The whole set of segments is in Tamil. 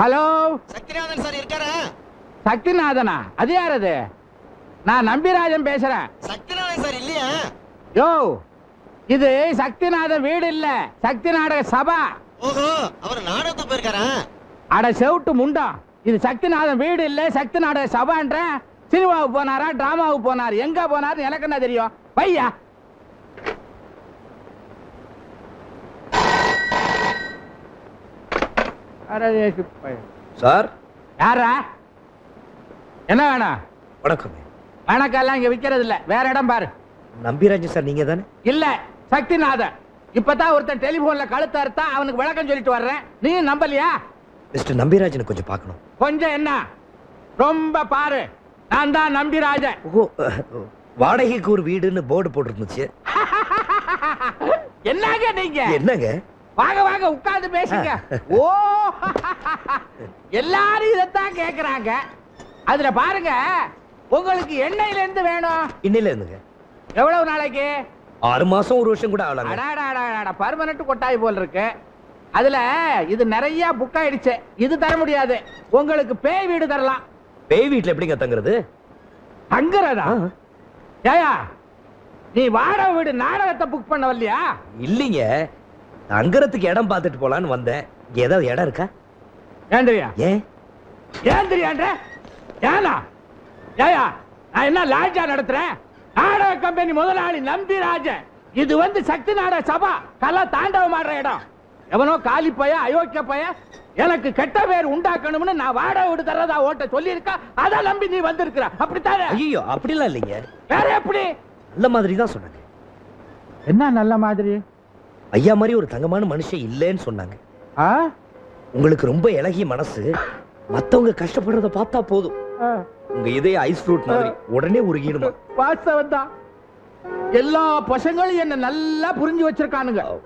ஹலோ? சக்திநாதன் சார் இருக்காரா? சக்திநாதனா? அது யார் அது நான் நம்பிராஜன் பேசுறேன். சக்திநாதன் சார் இல்லையா? யோ இது சக்திநாதன் வீடு இல்ல சக்தி நாடக சபா. ஓஹோ அவர் நாடகத்துக்கு போயிருக்காரா? அட செவுட்டு முண்டம் இது சக்திநாதன் வீடு இல்ல சக்தி நாடக சபான்ற சினிமாவுக்கு போனாரா டிராமாவுக்கு போனார்? எங்க போனார் எனக்கு என்ன தெரியும்? பையா? சார்? யாரா? என்ன வேணும் வணக்கம் வணக்கம்லாம் இங்க விக்கிறது இல்ல வேற இடம் பாரு. நம்பிராஜன் சார் நீங்க தானே இல்ல சக்திநாதன். இப்பதான் ஒருத்தன் டெலிபோன்ல கழுத்த அறுத்தா அவனுக்கு விளக்கம் சொல்லிட்டு வர்றேன். நீ நம்பலையா? மிஸ்டர் நம்பிராஜனை கொஞ்சம் பார்க்கணும். கொஞ்சம் என்ன? ரொம்ப பாரு. நான் தான் நம்பிராஜன். ஓ வாடகைக்கு ஒரு வீடுன்னு போர்டு போட்டிருந்துச்சு. என்னங்க நீங்க? என்னங்க? வாங்க வாங்க உட்கார்ந்து பேசுங்க. ஓ எல்லாரும் இதைத்தான் கேக்குறாங்க. அதுல பாருங்க உங்களுக்கு எண்ணெயில இருந்து வேணும். இன்னையில இருந்துங்க. எவ்வளவு நாளைக்கு? ஆறு மாசம் ஒரு வருஷம் கூட அடாடாடாடா பர்மனன்ட் கொட்டாய் போல் இருக்கு. அதுல இது நிறைய புக் ஆயிடுச்சு. இது தர முடியாது. உங்களுக்கு பேய் வீடு தரலாம். பேய் வீட்டுல எப்படிங்க தங்குறது? தங்குறதா? ஏயா நீ வாடகை வீடு நாடகத்தை புக் பண்ண வரலையா இல்லைங்க. தங்குறதுக்கு இடம் பார்த்துட்டு போலான்னு வந்தேன். ஏதாவது இடம் இருக்கா? ஏன் தெரியா ஏன் ஏன் தெரியான்ற ஏனா ஏயா நான் என்ன லாட்ஜா நடத்துறேன்? நாடக கம்பெனி முதலாளி நம்பிராஜன் இது வந்து சக்தி நாடக சபா. கலா தாண்டவம் ஆடுற இடம். எவனோ காலி பைய அயோக்கிய பைய எனக்கு கெட்ட பேர் உண்டாக்கணும்னு நான் வாடகை வீடு தரதா ஓட்ட சொல்லியிருக்கா? அதை நம்பி நீ வந்திருக்கிற. அப்படித்தானே? ஐயோ அப்படிலாம் இல்லைங்க. வேற எப்படி? நல்ல மாதிரி தான் சொன்னாங்க. என்ன நல்ல மாதிரி? ஐயா மாதிரி ஒரு தங்கமான மனுஷன் இல்லைன்னு சொன்னாங்க. ஆ? உங்களுக்கு ரொம்ப இளகிய மனசு. மத்தவங்க கஷ்டப்படுறத பார்த்தா போதும். உங்க இதய ஐஸ் ஃப்ரூட் மாதிரி உடனே உருகிடுமா? வாஸ்தவம் தான். எல்லா பசங்களும் என்ன நல்லா புரிஞ்சு வச்சிருக்கானுங்க.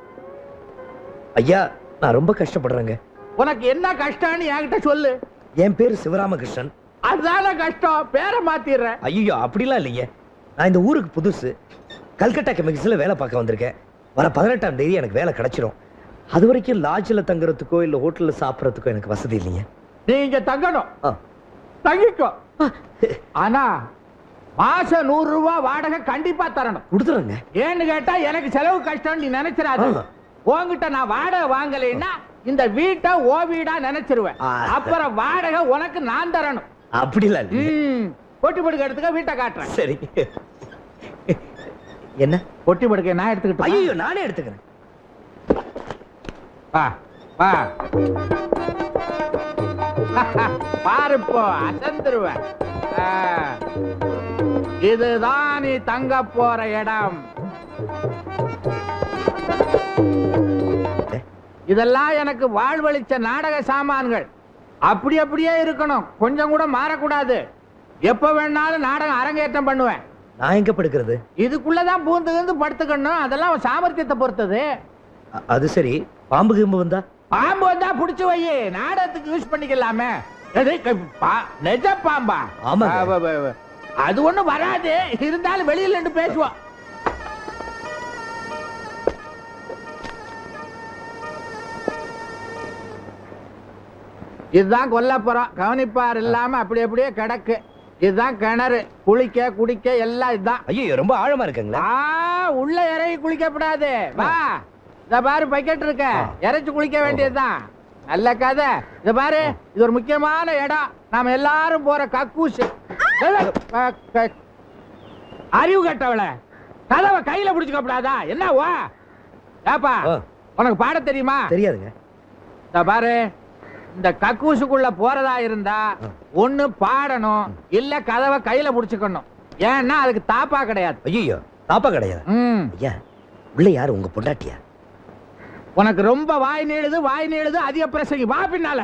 ஐயா நான் ரொம்ப கஷ்டப்படுறேங்க. உனக்கு என்ன கஷ்டம்னு என்கிட்ட சொல்லு. என் பேரு சிவராமகிருஷ்ணன். அதுதானே கஷ்டம். பேரை மாத்திடுறேன். ஐயோ அப்படிலாம் இல்லைங்க. நான் இந்த ஊருக்கு புதுசு. கல்கட்டா கெமிக்கல்ஸ்ல வேலை பார்க்க வந்திருக்கேன். வர பதினெட்டாம் தேதி எனக்கு வேலை கிடைச்சிரும். அது வரைக்கும் லாட்ஜில் தங்குறதுக்கோ இல்ல ஹோட்டல்ல சாப்பிடறதுக்கோ எனக்கு வசதி இல்லைங்க. நீ இங்க தங்கணும். தங்கிக்கோ. ஆனா மாசம் நூறு ரூபாய் வாடகை கண்டிப்பா தரணும். கொடுத்துறேங்க. ஏன்னு கேட்டா எனக்கு செலவு கஷ்டம் நீ நினைச்சிடாத. ஆ. உன்கிட்ட நான் வாடகை வாங்கலைன்னா இந்த வீட்டை ஓ வீடா நினைச்சிருவேன். அப்புறம் வாடகை உனக்கு நான் தரணும். அப்படிலாம் இல்லைங்க. ம். பொட்டி படுக்க எடுத்துக்க வீட்டை காட்டுறேன். சரி. என்ன? பொட்டி படுக்க நான் எடுத்துக்கிட்டு ஐயோ நானே எடுத்துக்கிறேன். வா வா. பாரு இப்போ அசந்துருவேன். இதுதான் நீ தங்க போற இடம். இதெல்லாம் எனக்கு வாழ்வழிச்ச நாடக சாமான்கள். அப்படி அப்படியே இருக்கணும். கொஞ்சம் கூட மாறக்கூடாது. எப்ப வேணாலும் நாடகம் அரங்கேற்றம் பண்ணுவேன். நான் எங்க படுக்கிறது? இதுக்குள்ளதான் பூந்து கிந்து படுத்துக்கணும். அதெல்லாம் சாமர்த்தியத்தை பொறுத்தது. அது சரி. பாம்பு கிம்பு வந்தா? பாம்பு வந்தா புடிச்சு வை. நாடகத்துக்கு யூஸ் பண்ணிக்கலாமே. நிஜ பாம்பா? ஆமாங்க. ஆ, வ- வ- வ. அது ஒண்ணும் வராது. இருந்தாலும் வெளியில நின்று பேசுவோம். இதுதான் கொல்லப்புறம் கவனிப்பார் இல்லாம அப்படி அப்படியே கிடக்கு. இதுதான் கிணறு. குளிக்க குடிக்க எல்லாம் இதுதான். ஐயோ ரொம்ப ஆழமா இருக்குங்களா? ஆ உள்ள இறங்கி குளிக்கப்படாது. வா. இத பாரு பக்கெட் இருக்க. இறைச்சு குளிக்க வேண்டியதுதான். நல்ல கதை. இத பாரு இது ஒரு முக்கியமான இடம். நாம எல்லாரும் போற கக்கூஸ் க- க- அறிவு கட்டவள. கதவை கையில பிடிச்சுக்கப்படாதா? என்ன வா. ஏப்பா. உனக்கு பாட தெரியுமா? தெரியாதுங்க. இத பாரு. இந்த கக்கூசுக்குள்ள போறதா இருந்தா. ஒண்ணு பாடணும் இல்ல கதவை கையில புடிச்சுக்கணும். ஏன்னா அதுக்கு தாப்பா கிடையாது. ஐயோ தாப்பா கிடையாது. ம். ஐயா உள்ள யாரு? உங்க பொண்டாட்டியா? உனக்கு ரொம்ப வாய் நீளுது வாய் நீளுது அதிக பிரசங்கி. வா பின்னால.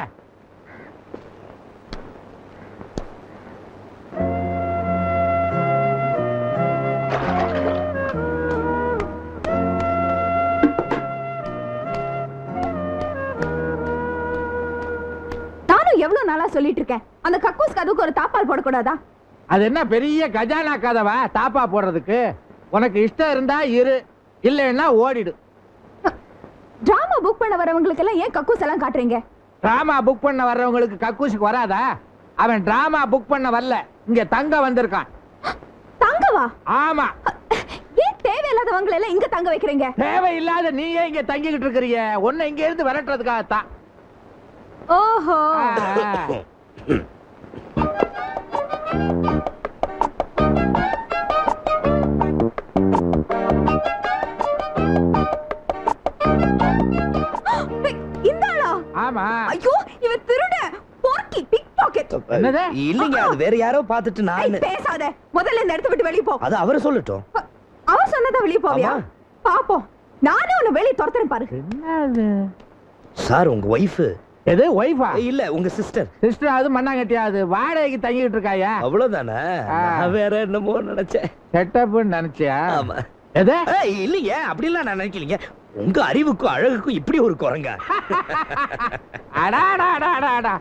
சொல்லிட்டு இருக்கேன் அந்த கக்கூஸ் கதுக்கு ஒரு தாப்பால் போடக்கூடாதா? அது என்ன பெரிய கஜானா கதவா தாப்பா போடுறதுக்கு? உனக்கு இஷ்டம் இருந்தா இரு இல்லைன்னா ஓடிடு. டிராமா புக் பண்ண வரவங்களுக்கு எல்லாம் ஏன் கக்கூஸ் எல்லாம் காட்டுறீங்க? டிராமா புக் பண்ண வர்றவங்களுக்கு கக்கூசுக்கு வராதா? அவன் டிராமா புக் பண்ண வரல. இங்க தங்க வந்திருக்கான். தங்கவா? ஆமா. ஏன் தேவையில்லாதவங்களை எல்லாம் இங்க தங்க வைக்கிறீங்க? தேவையில்லாத நீயே இங்க தங்கிக்கிட்டு இருக்கிறிய. உன்னை இங்க இருந்து விரட்டுறதுக்காகத்தான். ஓஹோ. ஆமா. ஐயோ இவன் திருட. போர்க்கி பிக் பாக்கெட். என்னது? இல்லைங்க அது வேற யாரோ பார்த்துட்டு நான் பேசாத. முதல்ல இந்த இடத்த விட்டு வெளிய போ. அது அவரை சொல்லட்டும். அ- அவன் சொன்னதா வெளிய போவியா. பாப்போம். நானே உன்னை வெளிய துரத்துறேன் பாரு. என்னது? சார் உங்க ஒய்ஃப் எது ஒய்ஃபா இல்ல உங்க சிஸ்டர் சிஸ்டர் அது மண்ணாங்கட்டியா அது? வாடகைக்கு தங்கிட்டு இருக்காயா? அவ்வளவுதானே? வேற என்னமோ நினைச்சேன். செட்டப்னு நினைச்சியா? ஆமா. எது? இல்லைங்க அப்படிலாம் நான் நினைக்கலீங்க. உங்க அறிவுக்கும் அழகுக்கும் இப்படி ஒரு குரங்க. அடாடா அடாடா அடா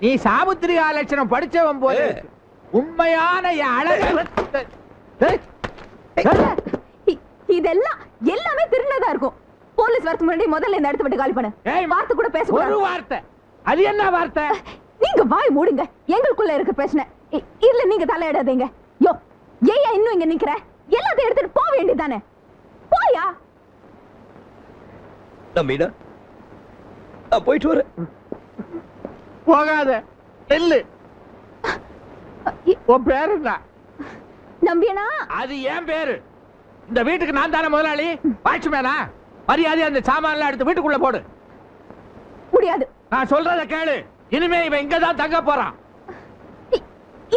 நீ சாமுத்திரிகா லட்சணம் படிச்சவன். இருக்கு. உண்மையான அழகு இதெல்லாம் எல்லாமே திருநதா இருக்கும். வரதுக்கு முன்னாடி முதல்ல இந்த இடத்த விட்டு காலி பண்ணு. ஏய், வார்த்தை கூட ஒரு பேசக்கூடாது வார்த்தை. அது என்ன வார்த்தை? நீங்க வாய் மூடுங்க. எங்களுக்குள்ள இருக்க பிரச்சனை. இ- இதுல நீங்க தலையிடாதீங்க. யோ ஏயா இன்னும் இங்க நிக்கிற? எல்லாத்தையும் எடுத்துட்டு போக வேண்டியதானே போயா நம்பிடா நான் போயிட்டு வரேன். போகாத. நெல்லு உன் பேரு என்ன நம்பியனா? அது ஏன் பேரு. இந்த வீட்டுக்கு நான் தானே முதலாளி? வாட்ச்மேனா? மரியாதை அந்த சாமான்லாம் எடுத்து வீட்டுக்குள்ள போடு. முடியாது. நான் சொல்றத கேளு. இனிமே இவன் இங்க தான் தங்க போறான்.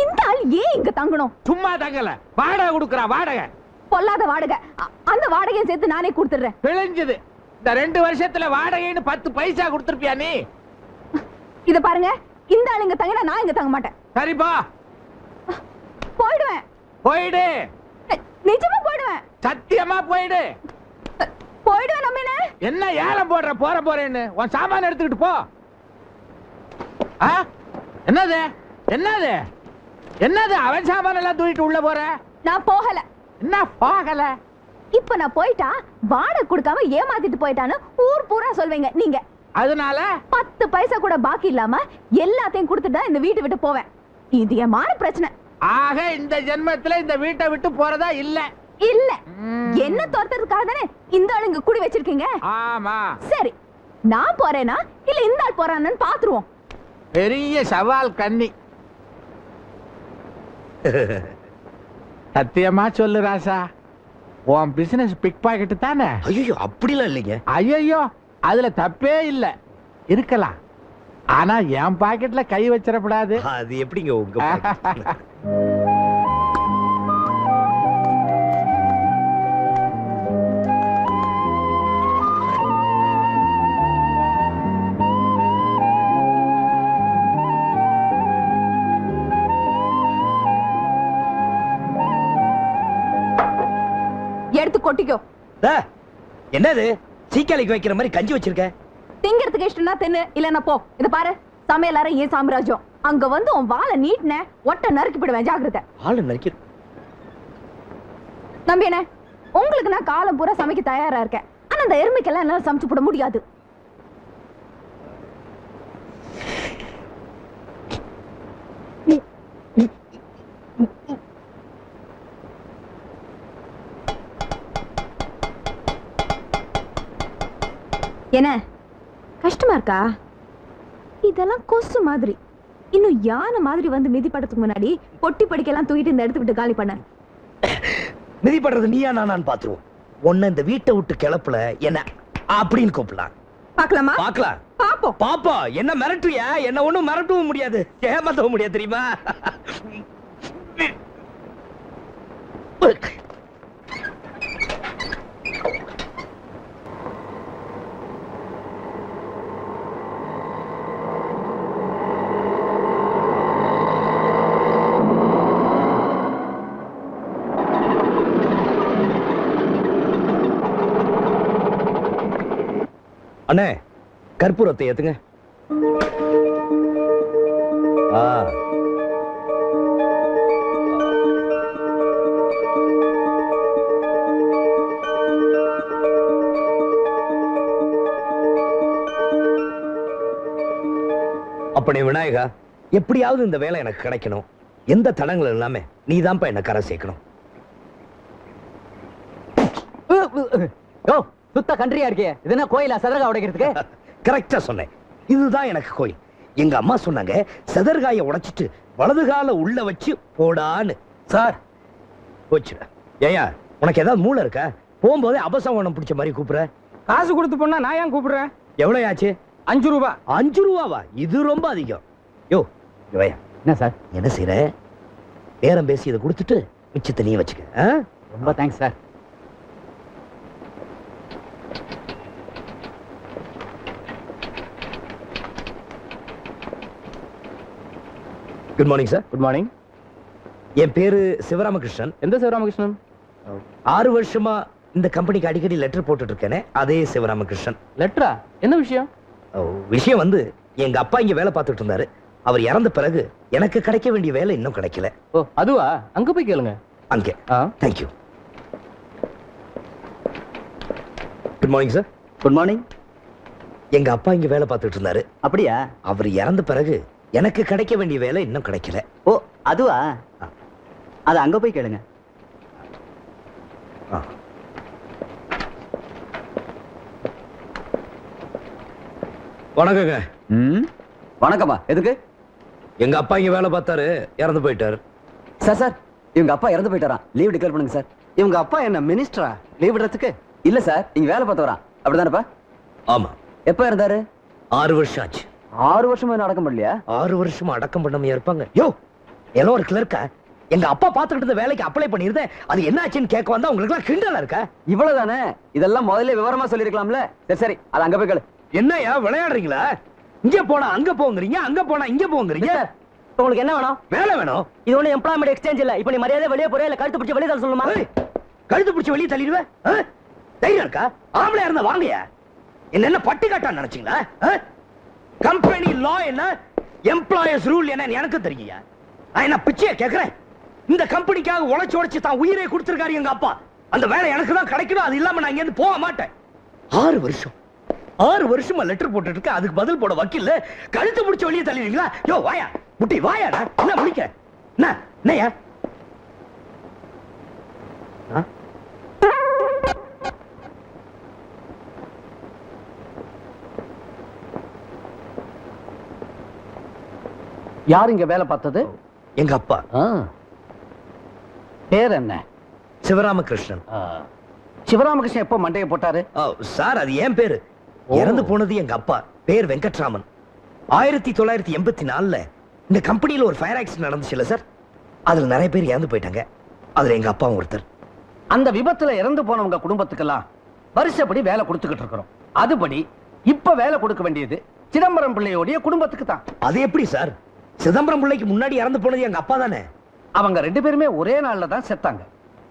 இந்த ஆள் ஏன் இங்க தங்கணும்? சும்மா தங்கல. வாடகை கொடுக்கறான் வாடகை. பொல்லாத வாடகை. அந்த வாடகையை சேர்த்து நானே கொடுத்துடுறேன். பிழைஞ்சது இந்த ரெண்டு வருஷத்துல வாடகைன்னு பத்து பைசா கொடுத்துருப்பியா நீ? இத பாருங்க. இந்த ஆள் இங்க தங்கினா நான் இங்க தங்க மாட்டேன். சரிப்பா போயிடுவேன். போயிடு. நிஜமா போயிடுவேன். சத்தியமா போயிடு. போயிடுவேன் நம்பினே என்ன? ஏலம் போடுற போற போறேன்னு? உன் சாமான எடுத்துக்கிட்டு போ. ஆ? என்னது? என்னது? என்னது? அவன் சாமான எல்லாம் தூக்கிட்டு உள்ள போற? நான் போகல. என்ன போகல? இப்ப நான் போயிட்டா வாடகை கொடுக்காம ஏமாத்திட்டு போயிட்டான்னு ஊர் பூரா சொல்வீங்க நீங்க. அதனால? பத்து பைசா கூட பாக்கி இல்லாம எல்லாத்தையும் கொடுத்துட்டு இந்த வீட்டை விட்டு போவேன். இது என் மான பிரச்சனை. ஆக இந்த ஜென்மத்துல இந்த வீட்டை விட்டு போறதா இல்ல. இல்ல. என்ன துரத்துறதுக்காக தானே இந்த ஆள் இங்க குடி வச்சிருக்கீங்க? ஆமா. சரி நான் போறேனா? இல்ல இந்த ஆள் போறானு பாத்துருவோம். பெரிய சவால் கன்னி சத்தியமா சொல்லு ராசா. உன் பிசினஸ் பிக் பாக்கெட் தானே? ஐயோ அப்படிலாம் இல்லைங்க. ஐயோ அதுல தப்பே இல்ல. இருக்கலாம். ஆனா என் பாக்கெட்ல கை வச்சிடக்கூடாது அது எப்படிங்க உங்க கொட்டிக்கோ. என்னது? சீக்காளிக்கு வைக்கிற மாதிரி கஞ்சி வச்சிருக்க? திங்கிறதுக்கு இஷ்டம்னா தின்னு இல்லன்னா போ. இத பாரு சமையல் அறை ஏன் சாம்ராஜ்யம்? அங்க வந்து உன் வாழை நீட்டின ஒட்ட நறுக்கி போடுவேன் ஜாக்கிரதை. ஆளு நறுக்கி நம்பியனே உங்களுக்கு நான் காலம் பூரா சமைக்க தயாரா இருக்கேன். ஆனா அந்த எருமைக்கெல்லாம் என்னால சமைச்சு போட முடியாது. என்ன? கஷ்டமா இருக்கா? இதெல்லாம் கொசு மாதிரி. இன்னும் யானை மாதிரி வந்து மிதிப்படத்துக்கு முன்னாடி பொட்டி படிக்கெல்லாம் தூக்கிட்டு இந்த இடத்த விட்டு காலி பண்ண. மிதிப்படுறது நீயா நானான்னு பாத்துருவோம். உன்னை இந்த வீட்டை விட்டு கிளப்புல என்ன அப்படின்னு கூப்பிடலாம். பார்க்கலாமா? பாக்கலாம் பாப்போம் பாப்பா என்ன மிரட்டுறியா என்ன ஒண்ணும் மிரட்டவும் முடியாது. ஏமாத்தவும் முடியாது தெரியுமா? அண்ணே கற்பூரத்தை ஏத்துங்க. ஆ. அப்பனே விநாயகா எப்படியாவது இந்த வேலை எனக்கு கிடைக்கணும். எந்த தடங்களும் இல்லாம நீதான்ப்பா என்ன கரை சேர்க்கணும். சுத்த கன்றியா இருக்கே? இது என்ன கோயிலா? சதுரகா உடைக்கிறதுக்கு? கரெக்டா சொன்னேன். இதுதான் எனக்கு கோயில். எங்க அம்மா சொன்னாங்க செதற்காய உடைச்சிட்டு வலது கால உள்ள வச்சு போடான்னு. சார் போச்சுடா. ஏயா உனக்கு ஏதாவது மூளை இருக்கா? போகும்போதே அபசகுணம் பிடிச்ச மாதிரி கூப்பிடுற. காசு கொடுத்து போனா நான் ஏன் கூப்பிடுறேன்? எவ்வளவு ஆச்சு அஞ்சு ரூபா. அஞ்சு ரூபாவா? இது ரொம்ப அதிகம். யோ யோயா என்ன சார்? என்ன செய்யற பேரம் பேசி இதை கொடுத்துட்டு மிச்சத்தை நீ வச்சுக்க? ரொம்ப thanks sir. Good morning sir good morning என் பேரு சிவராமகிருஷ்ணன். எந்த சிவராமகிருஷ்ணன்? ஆறு வருஷமா இந்த கம்பெனிக்கு அடிக்கடி லெட்டர் போட்டுட்டு இருக்கேனே அதே சிவராமகிருஷ்ணன். லெட்டரா என்ன விஷயம்? ஓ, விஷயம் வந்து எங்க அப்பா இங்க வேலை பார்த்துட்டு இருந்தாரு. அவர் இறந்த பிறகு எனக்கு கிடைக்க வேண்டிய வேலை இன்னும் கிடைக்கல. ஓ அதுவா? அங்க போய் கேளுங்க. அங்கே. Thank you good morning sir good morning எங்க அப்பா இங்க வேலை பார்த்துட்டு இருந்தாரு. அப்படியா? அவர் இறந்த பிறகு எனக்கு கிடைக்க வேண்டிய வேலை இன்னும் கிடைக்கல. ஓ அதுவா? அது அங்க போய் கேளுங்க. ஆ. வணக்கங்க. ம்? வணக்கம்மா. எதுக்கு? எங்க அப்பா இங்க வேலை பார்த்தாரு. இறந்து போயிட்டாரு. சார் சார் இவங்க அப்பா இறந்து போயிட்டாராம் லீவ் டிக்ளேர் பண்ணுங்க சார். இவங்க அப்பா என்ன மினிஸ்டரா லீவ் விடுறதுக்கு? இல்ல சார். இங்க வேலை பார்த்து வரான் அப்படிதானப்பா? ஆமா. எப்ப இருந்தாரு ஆறு வருஷம் ஆச்சு. ஆறு வருஷமா என்ன அடக்கம் பண்ணலையா ஆறு வருஷமா அடக்கம் பண்ணாம இருப்பாங்க. யோ எல்லாம் ஒரு கிளர்க்கா எங்க அப்பா பாத்துக்கிட்டு வேலைக்கு அப்ளை பண்ணிருந்தேன் அது என்ன ஆச்சுன்னு கேட்க வந்தா உங்களுக்கு எல்லாம் கிண்டலா இருக்கா? இவ்வளவுதானே? இதெல்லாம் முதல்ல விவரமா சொல்லிருக்கலாம்ல சரி சரி அது அங்க போய் கேளு. என்னய்யா விளையாடுறீங்களா? இங்க போனா அங்க போங்கறீங்க அங்க போனா இங்க போங்கறீங்க. உங்களுக்கு என்ன வேணும்? வேலை வேணும். இது ஒண்ணு எம்ப்ளாய்மெண்ட் எக்ஸ்சேஞ்ச் இல்ல. இப்போ நீ மரியாதை வெளியே போறியா? இல்ல கழுத்து பிடிச்சி வெளியே தர சொல்லுமா? கழுத்து பிடிச்சி வெளியே தள்ளிடுவேன்? தைரியம் இருக்கா? ஆம்பளையா இருந்தா வாங்கயா என்ன என்ன பட்டு காட்டா நினைச்சீங்களா கம்பெனி லா என்ன? எம்ப்ளாயர்ஸ் ரூல் என்ன எனக்கு தெரியுங்க நான் என்ன பிச்சைய கேக்குறேன்? இந்த கம்பெனிக்காக உழைச்சு உழைச்சு தான் உயிரை கொடுத்துருக்காரு எங்க அப்பா. அந்த வேலை எனக்கு தான் கிடைக்கணும். அது இல்லாம நான் இங்கிருந்து போக மாட்டேன். ஆறு வருஷம். ஆறு வருஷமா லெட்டர் போட்டுட்டு இருக்க அதுக்கு பதில் போட வக்கீல் கழுத்து முடிச்ச வெளியே தள்ளிடுவீங்களா யோ வாயா. முட்டி வாயாடா. என்ன முடிக்க? என்ன? என்னையா யார் இங்க வேலை பார்த்தது? எங்க அப்பா. பேர் என்ன? சிவராமகிருஷ்ணன். சிவராமகிருஷ்ணன் எப்போ மண்டையை போட்டாரு? சார் அது ஏன் பேரு. இறந்து போனது எங்க அப்பா. பேர் வெங்கட்ராமன். ஆயிரத்தி தொள்ளாயிரத்தி எண்பத்தி நாலுல இந்த கம்பெனில ஒரு ஃபயர் ஆக்சிடென்ட் நடந்துச்சுல்ல சார்? அதுல நிறைய பேர் இறந்து போயிட்டாங்க. அதுல எங்க அப்பாவும் ஒருத்தர். அந்த விபத்துல இறந்து போனவங்க குடும்பத்துக்கெல்லாம் வருஷப்படி வேலை கொடுத்துக்கிட்டு இருக்கிறோம். அதுபடி இப்ப வேலை கொடுக்க வேண்டியது சிதம்பரம் பிள்ளையோடைய குடும்பத்துக்கு தான். அது எப்படி சார்? சிதம்பரம் பிள்ளைக்கு முன்னாடி இறந்து போனது எங்க அப்பா தானே? அவங்க ரெண்டு பேருமே ஒரே நாள்ல தான் செத்தாங்க.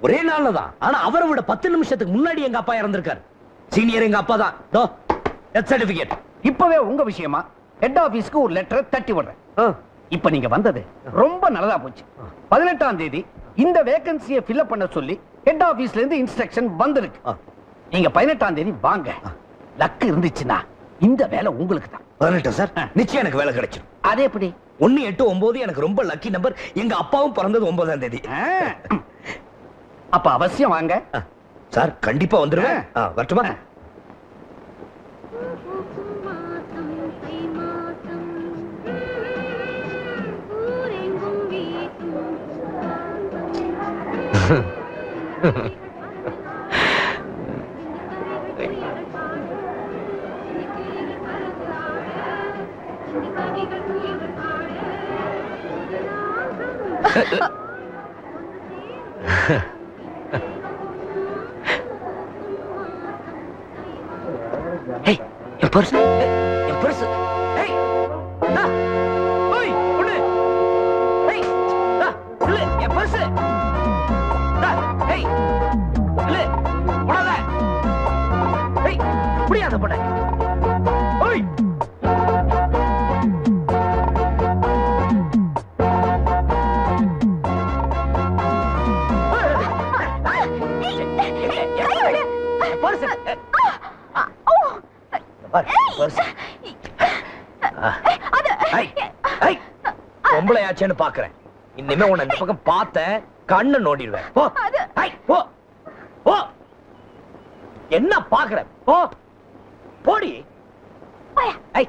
ஒரே நாள்ல தான். ஆனா அவரை விட பத்து நிமிஷத்துக்கு முன்னாடி எங்க அப்பா இறந்திருக்காரு. சீனியர் எங்க அப்பா தான். தோ டெத் சர்டிபிகேட் இப்பவே உங்க விஷயமா? ஹெட் ஆபீஸ்க்கு ஒரு லெட்டர் தட்டி விடுறேன். இப்ப நீங்க வந்தது ரொம்ப நல்லதா போச்சு. பதினெட்டாம் தேதி இந்த வேகன்சியை ஃபில்அப் பண்ண சொல்லி ஹெட் ஆபீஸ்ல இருந்து இன்ஸ்ட்ரக்ஷன் வந்திருக்கு. நீங்க பதினெட்டாம் தேதி வாங்க. லக்கு இருந்துச்சுன்னா இந்த வேலை உங்களுக்கு தான் பதினெட்டு சார் நிச்சயம் எனக்கு வேலை கிடைச்சிடும் அது எப்படி? ஒன்னு எட்டு ஒன்பது எனக்கு ரொம்ப லக்கி நம்பர் எங்க அப்பாவும் பிறந்தது ஒன்பதாம் தேதி. ஆ. அப்ப அவசியம் வாங்க. சார் கண்டிப்பா வந்துருவேன். வரட்டுமா? மாதம் தை மாதம் என் பர்ஸ் என் பர்ஸ் ஏய் டா பர்ஸ் பொம்பளையாச்சேன்னு பாக்குறேன். இனிமே உன்னை இந்த பக்கம் பார்த்தேன் கண்ணை நோண்டிடுவேன். போ. ஐ, போ. போ. என்ன பாக்குற? போ. போடி. ஐ.